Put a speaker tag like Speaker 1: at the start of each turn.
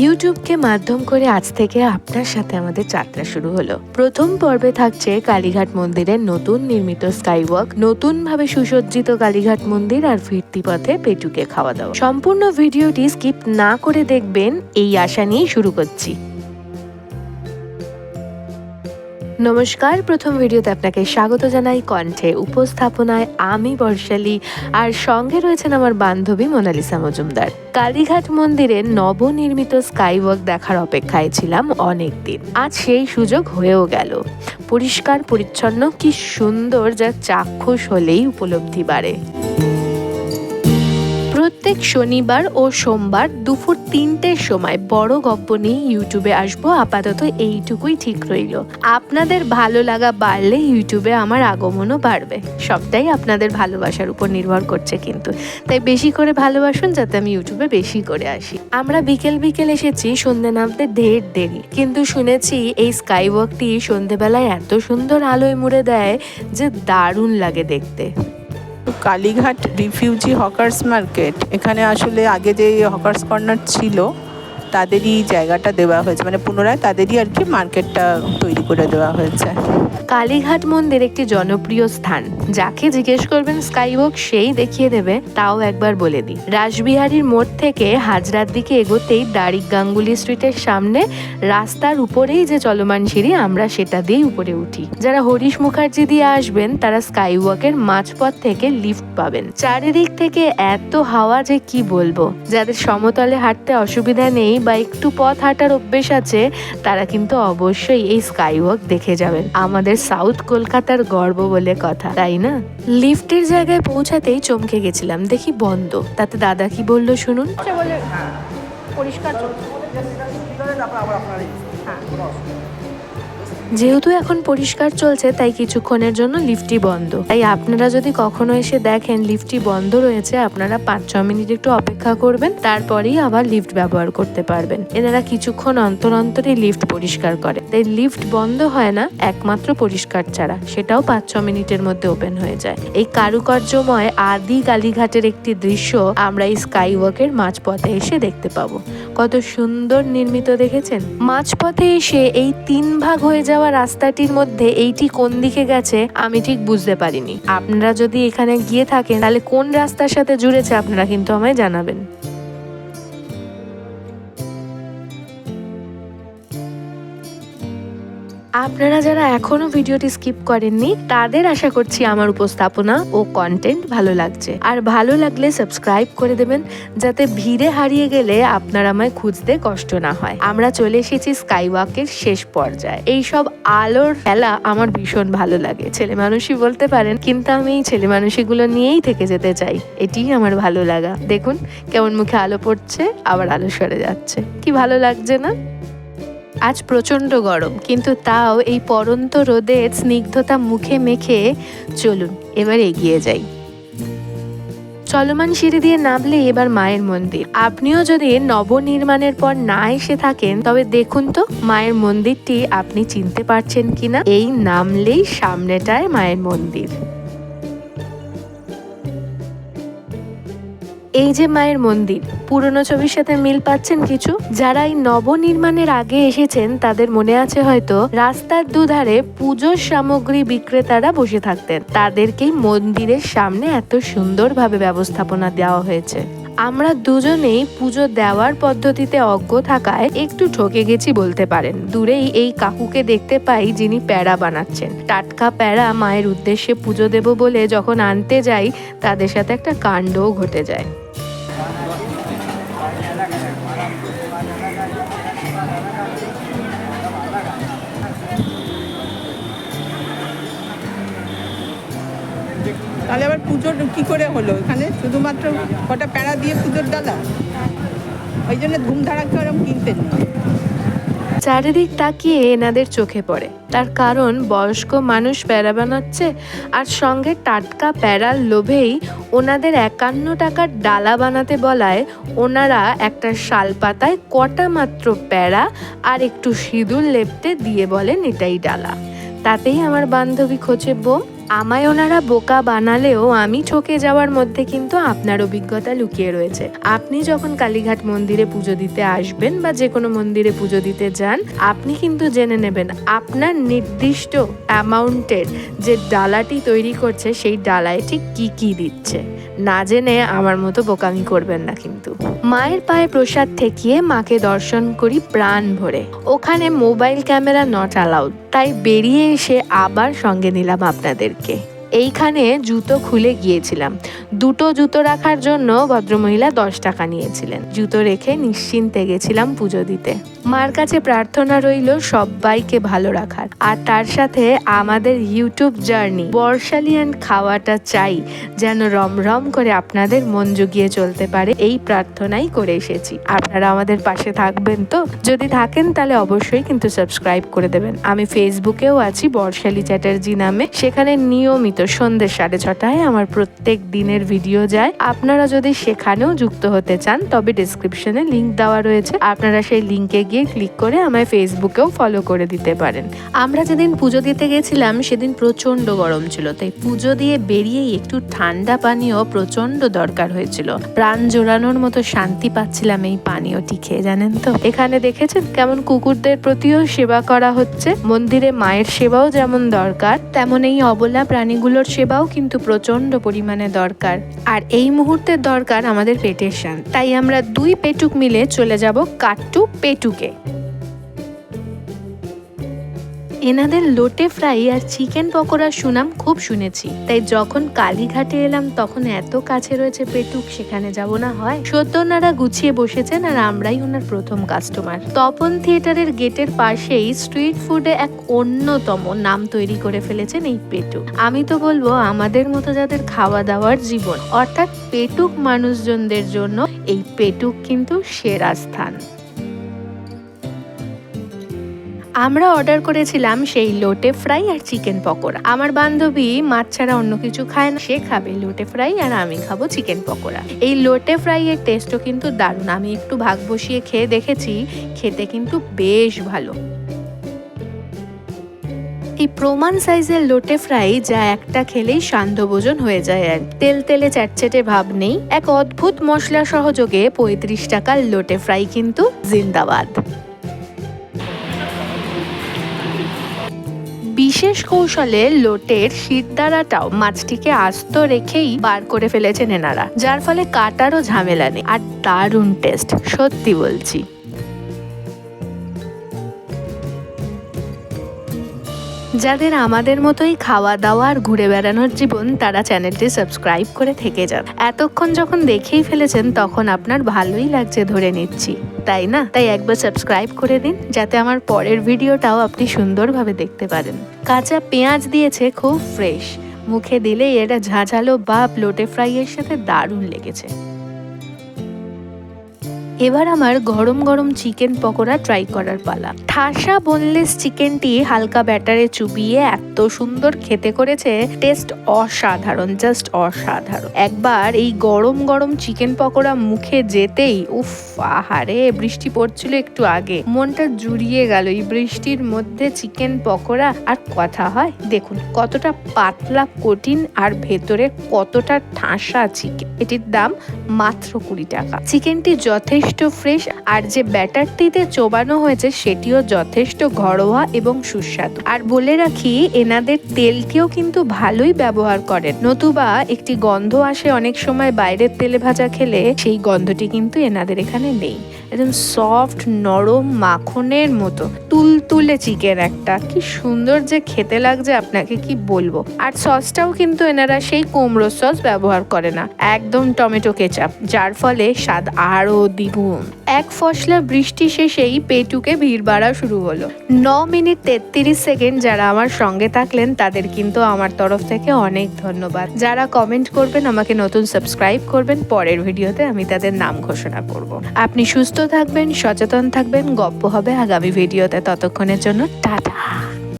Speaker 1: ইউটিউবকে মাধ্যম করে আজ থেকে আপনার সাথে আমাদের যাত্রা শুরু হলো। প্রথম পর্বে থাকছে কালীঘাট মন্দিরের নতুন নির্মিত স্কাইওয়াক নতুন ভাবে সুসজ্জিত কালীঘাট মন্দির আর ফিরতি পথে পেটুকে খাওয়া দাওয়া। সম্পূর্ণ ভিডিওটি স্কিপ না করে দেখবেন, এই আশা নিয়েই শুরু করছি। নমস্কার, প্রথম ভিডিওতে আপনাকে স্বাগত জানাই কণ্ঠে উপস্থাপনায় আমি বর্ষালী আর সঙ্গে রয়েছেন আমার বান্ধবী মোনালিসা মজুমদার। কালীঘাট মন্দিরের নবনির্মিত স্কাইওয়াক দেখার অপেক্ষায় ছিলাম অনেক দিন আজ সেই সুযোগ হয়েও গেল। পরিষ্কার, পরিচ্ছন্ন, কি সুন্দর যা চাক্ষুষ হলেই উপলব্ধি বাড়ে। প্রত্যেক শনিবার ও সোমবার দুপুর তিনটের সময় বড় গপ্প নিয়ে ইউটিউবে আসব। আপাতত এইটুকুই ঠিক রইল। আপনাদের ভালো লাগা বাড়লে ইউটিউবে আমার আগমনও বাড়বে। সবটাই আপনাদের ভালোবাসার উপর নির্ভর করছে কিন্তু। তাই বেশি করে ভালোবাসুন যাতে আমি ইউটিউবে বেশি করে আসি। আমরা বিকেল বিকেল এসেছি, সন্ধে নামতে ঢের দেরি। কিন্তু শুনেছি এই স্কাই ওয়াকটি সন্ধেবেলায় এত সুন্দর আলোয় মুড়ে দেয় যে দারুণ লাগে দেখতে।
Speaker 2: Kalighat refugee hawkers market. এখানে আসলে আগে যে হকার্স কর্নার ছিল তাদেরই জায়গাটা দেওয়া হয়েছে মানে পুনরায় তাদেরই আর কি মার্কেটটা তৈরি করে দেওয়া হয়েছে।
Speaker 1: কালীঘাট মন্দির একটি জনপ্রিয় স্থান। যাকে জিজ্ঞেস করবেন স্কাইওয়াক, সেই দেখিয়ে দেবে, তাও একবার বলে দিই। রাসবিহারীর মোড় থেকে হাজরার দিকে এগোতেই দারিক গাঙ্গুলি স্ট্রিটের সামনে রাস্তার উপরেই যে চলমান সিঁড়ি, আমরা সেটা দিয়েই উপরে উঠি। যারা হরিশ মুখার্জি দিয়ে আসবেন, তারা স্কাইওয়াকের মাঝপথ থেকে লিফট পাবেন। চারিদিক থেকে এত হাওয়া যে কি বলব? যাদের সমতলে হাঁটতে অসুবিধা নেই বা একটু পথ হাঁটার অভ্যেস আছে, তারা কিন্তু অবশ্যই এই স্কাই ওয়াক দেখে যাবেন। আমাদের সাউথ কলকাতার গর্ব বলে কথা, তাই না? লিফটের জায়গায় পৌঁছাতেই চমকে গেছিলাম। দেখি বন্ধ। তাতে দাদা কি বলল শুনুন?
Speaker 3: পরিষ্কার
Speaker 1: যেহেতু এখন পরিষ্কার চলছে, তাই কিছুক্ষণের জন্য লিফটটি বন্ধ। তাই আপনারা যদি কখনো এসে দেখেন লিফটটি বন্ধ রয়েছে, আপনারা পাঁচ ছ মিনিট একটু অপেক্ষা করবেন, তারপরেই আবার লিফট ব্যবহার করতে পারবেন। এনারা কিছুক্ষণ অন্তর অন্তরই লিফট পরিষ্কার করে। তাই লিফট বন্ধ হয় না, একমাত্র পরিষ্কার ছাড়া। সেটাও পাঁচ ছ মিনিটের মধ্যে ওপেন হয়ে যায়। এই কারুকার্যময় আদি কালীঘাটের একটি দৃশ্য আমরা এই স্কাই ওয়াকের মাঝপথে এসে দেখতে পাবো। কত সুন্দর নির্মিত দেখেছেন? মাঝপথে এসে এই তিন ভাগ হয়ে যাওয়া রাস্তাটির মধ্যে এইটি কোন দিকে গেছে, আমি ঠিক বুঝতে পারিনি। আপনারা যদি এখানে গিয়ে থাকেন, তাহলে কোন রাস্তার সাথে জুড়েছে, আপনারা কিন্তু আমায় জানাবেন। আপনারা যারা এখনও ভিডিওটি স্কিপ করেননি, তাদের আশা করছি আমার উপস্থাপনা ও কন্টেন্ট ভালো লাগছে। আর ভালো লাগলে সাবস্ক্রাইব করে দেবেন, যাতে ভিড়ে হারিয়ে গেলে আপনার আমায় খুঁজতে কষ্ট না হয়। আমরা চলে এসেছি স্কাইওয়াকের শেষ পর্যায়ে। এই সব আলোর খেলা আমার ভীষণ ভালো লাগে। ছেলে মানুষই বলতে পারেন, কিন্তু আমি এই ছেলে মানুষগুলো নিয়েই থেকে যেতে চাই। এটিই আমার ভালো লাগা। দেখুন কেমন মুখে আলো পড়ছে, আবার আলো সরে যাচ্ছে। কি ভালো লাগছে না? আজ প্রচণ্ড গরম, কিন্তু তাও এই পরন্ত রোদের স্নিগ্ধতা মুখে মেখে চলুন, এবার এগিয়ে যাই। চলমান সিঁড়ি দিয়ে নামলে এবার মায়ের মন্দির। আপনিও যদি নবনির্মাণের পর না এসে থাকেন, তবে দেখুন তো মায়ের মন্দিরটি আপনি চিনতে পারছেন কিনা। এই নামলেই সামনেটায় মায়ের মন্দির। এই যে মায়ের মন্দির, পুরনো ছবির সাথে মিল পাচ্ছেন কিছু? যারা এই নবনির্মাণের আগে এসেছেন, তাদের মনে আছে হয়তো রাস্তার দুধারে পুজোর সামগ্রী বিক্রেতারা বসে থাকতেন। তাদেরকেই মন্দিরের সামনে এত সুন্দরভাবে ব্যবস্থাপনা দেওয়া হয়েছে। আমরা দুজনেই পুজো দেওয়ার পদ্ধতিতে অজ্ঞ থাকায় একটু ঠকে গেছি বলতে পারেন। দূরেই এই কাকুকে দেখতে পাই যিনি প্যাড়া বানাচ্ছেন। টাটকা প্যাড়া মায়ের উদ্দেশ্যে পুজো দেব বলে যখন আনতে যাই, তাদের সাথে একটা কাণ্ডও ঘটে যায়।
Speaker 2: তাহলে আবার পুজোর কি করে হলো এখানে? শুধুমাত্র কটা প্যাড়া দিয়ে পুজোর দাদা ওই জন্য ধুমধারাকে ওরকম কিনতেন না
Speaker 1: চারিদিক তাকিয়ে এনাদের চোখে পড়ে। তার কারণ, বয়স্ক মানুষ প্যারা বানাচ্ছে আর সঙ্গে টাটকা প্যারার লোভেই ওনাদের একান্ন টাকার ডালা বানাতে বলায় ওনারা একটা শাল পাতায় কটা মাত্র প্যারা আর একটু সিঁদুর লেপতে দিয়ে বলেন এটাই ডালা। তাতেই আমার বান্ধবী খোঁচে বোম। আমায় ওনারা বোকা বানালেও আমি ঠকে যাওয়ার মধ্যে কিন্তু আপনার অভিজ্ঞতা লুকিয়ে রয়েছে। আপনি যখন কালীঘাট মন্দিরে পুজো দিতে আসবেন বা যে কোনো মন্দিরে পুজো দিতে যান, আপনি কিন্তু জেনে নেবেন আপনার নির্দিষ্ট অ্যামাউন্টের যে ডালাটি তৈরি করছে, সেই ডালায় ঠিক কি কি দিচ্ছে। না জেনে আমার মতো বোকামি করবেন না কিন্তু। মায়ের পায়ে প্রসাদ ঠেকিয়ে মাকে দর্শন করি প্রাণ ভরে। ওখানে মোবাইল ক্যামেরা নট অ্যালাউড তাই বেরিয়ে এসে আবার সঙ্গে নিলাম আপনাদেরকে। এইখানে জুতো খুলে গিয়েছিলাম। দুটো জুতো রাখার জন্য ভদ্রমহিলা দশ টাকা নিয়েছিলেন। জুতো রেখে নিশ্চিন্তে গেছিলাম পুজো দিতে। মার কাছে প্রার্থনা রইল সবাইকে ভালো রাখার। আর তার সাথে আমাদের ইউটিউব জার্নি। বর্ষালি অ্যান্ড খাওয়াটা চাই, যেন রমরম করে আপনাদের মন জুগিয়ে চলতে পারে। এই প্রার্থনাই করে এসেছি। আপনারা আমাদের পাশে থাকবেন তো? যদি থাকেন তাহলে অবশ্যই কিন্তু সাবস্ক্রাইব করে দেবেন। আমি ফেসবুকেও আছি বর্ষালি চ্যাটার্জি নামে। সেখানে নিয়মিত সন্ধ্যে সাড়ে ছটায় আমার প্রত্যেক দিনের ভিডিও যায়। আপনারা যদি সেখানেও যুক্ত হতে চান, তবে ডিসক্রিপশনে লিংক দেওয়া রয়েছে। আপনারা সেই লিঙ্কে গিয়ে ক্লিক করে আমায় ফেসবুকেও ফলো করে দিতে পারেন। আমরা যেদিন পুজো দিতে গেছিলাম, সেদিন প্রচণ্ড গরম ছিল। তাই পুজো দিয়ে বেরিয়েই একটু ঠান্ডা পানীয় প্রচণ্ড দরকার হয়েছিল। প্রাণ জোড়ানোর মতো শান্তি পাচ্ছিলাম এই পানীয়টি খেয়ে, জানেন তো? এখানে দেখেছেন কেমন কুকুরদের প্রতিও সেবা করা হচ্ছে। মন্দিরে মায়ের সেবাও যেমন দরকার, তেমন এই অবলা প্রাণীগুলোর সেবাও কিন্তু প্রচণ্ড পরিমাণে দরকার। আর এই মুহূর্তে দরকার আমাদের পেটের শান। তাই আমরা দুই পেটুক মিলে চলে যাব কাট্টু পেটুকে। এনাদের লোটে ফ্রাই আর চিকেন পকোড়ার সুনাম খুব শুনেছি। তাই যখন কালীঘাটে এলাম, তখন এত কাছে রয়েছে পেটুক, সেখানে যাব না হয়। সত্যনারা গুছিয়ে বসেছেন আর আমরাই ওনার প্রথম কাস্টমার তপন থিয়েটারের গেটের পাশেই স্ট্রিট ফুডে এক অন্যতম নাম তৈরি করে ফেলেছেন এই পেটুক। আমি তো বলব, আমাদের মতো যাদের খাওয়া দাওয়ার জীবন, অর্থাৎ পেটুক মানুষজনদের জন্য এই পেটুক কিন্তু সেরা স্থান। আমরা অর্ডার করেছিলাম সেই লোটে ফ্রাই আর চিকেন পকোড়া। আমার বান্ধবী মাছ ছাড়া অন্য কিছু খায় না। সে খাবে লোটে ফ্রাই আর আমি খাব চিকেন পকোড়া। এই লোটে ফ্রাই এর টেস্টও কিন্তু দারুণ। আমি একটু ভাগ বসিয়ে খেয়ে দেখেছি, খেতে কিন্তু বেশ ভালো। এই প্রমাণ সাইজের লোটে ফ্রাই যা একটা খেলেই সান্ধ্য ভোজন হয়ে যায় আর তেল তেলে চ্যাটচেটে ভাব নেই। এক অদ্ভুত মশলা সহযোগে পঁয়ত্রিশ টাকার লোটে ফ্রাই কিন্তু জিন্দাবাদ। বিশেষ কৌশলে লোটের শিরদাঁড়াটাও মাছটিকে আস্ত রেখেই বার করে ফেলেছেন এনারা, যার ফলে কাটারও ঝামেলা নেই। আর দারুণ টেস্ট, সত্যি বলছি। যাদের আমাদের মতোই খাওয়া দাওয়া আর ঘুরে বেড়ানোর জীবন তারা চ্যানেলটি সাবস্ক্রাইব করে থেকে যান। এতক্ষণ যখন দেখেই ফেলেছেন, তখন আপনার ভালোই লাগছে ধরে নিচ্ছি। তাই না? তাই একবার সাবস্ক্রাইব করে দিন, যাতে আমার পরের ভিডিওটাও আপনি সুন্দরভাবে দেখতে পারেন। কাঁচা পেঁয়াজ দিয়েছে খুব ফ্রেশ মুখে দিলেই এটা ঝাঁঝালো বা লোটে ফ্রাইয়ের সাথে দারুণ লেগেছে। এবার আমার গরম গরম চিকেন পকোড়া ট্রাই করার পালা। ঠাসা বোনলেস চিকেনটি হালকা ব্যাটারে চুবিয়ে এত সুন্দর খেতে করেছে টেস্ট অসাধারণ জাস্ট অসাধারণ। একবার এই গরম গরম চিকেন পকোড়া মুখে যেতেই, উফ, আহারে, বৃষ্টি পড়ছিল একটু আগে। মনটা জুড়িয়ে গেল এই বৃষ্টির মধ্যে চিকেন পকোড়া, আর কথা হয়, দেখুন কতটা পাতলা, কঠিন, আর ভেতরে কতটা ঠাসা চিকেন। এটির দাম মাত্র কুড়ি টাকা। চিকেনটি যথেষ্ট ফ্রেশ আর যে ব্যাটারটিতে চোবানো হয়েছে সেটিও যথেষ্ট ঘরোয়া এবং সুস্বাদু। আর বলে রাখি, এনাদের তেলটিও কিন্তু ভালোই ব্যবহার করেন। নতুবা একটি গন্ধ আসে অনেক সময় বাইরের তেলে ভাজা খেলে, সেই গন্ধটি কিন্তু এনাদের এখানে নেই। একদম সফট নরম মাখনের মতো। তুলতুলে চিকেন একটা। কি সুন্দর যে খেতে লাগছে, আপনাকে কি বলব? আর সসটাও কিন্তু এনারা সেই কুমড়ো সস ব্যবহার করে না। একদম টমেটো কেচাপ যার ফলে স্বাদ আরও দ্বিগুণ। এক ফসলা বৃষ্টি শেষেই পেটুকে ভিড় বাড়া শুরু হলো। ন মিনিট তেত্রিশ সেকেন্ড যারা আমার সঙ্গে থাকলেন, তাদের কিন্তু আমার তরফ থেকে অনেক ধন্যবাদ। যারা কমেন্ট করবেন, আমাকে নতুন সাবস্ক্রাইব করবেন, পরের ভিডিওতে আমি তাদের নাম ঘোষণা করব। আপনি সুস্থ থাকবেন সচেতন থাকবেন গপ্প হবে আগামী ভিডিওতে। ততক্ষণের জন্য টাটা।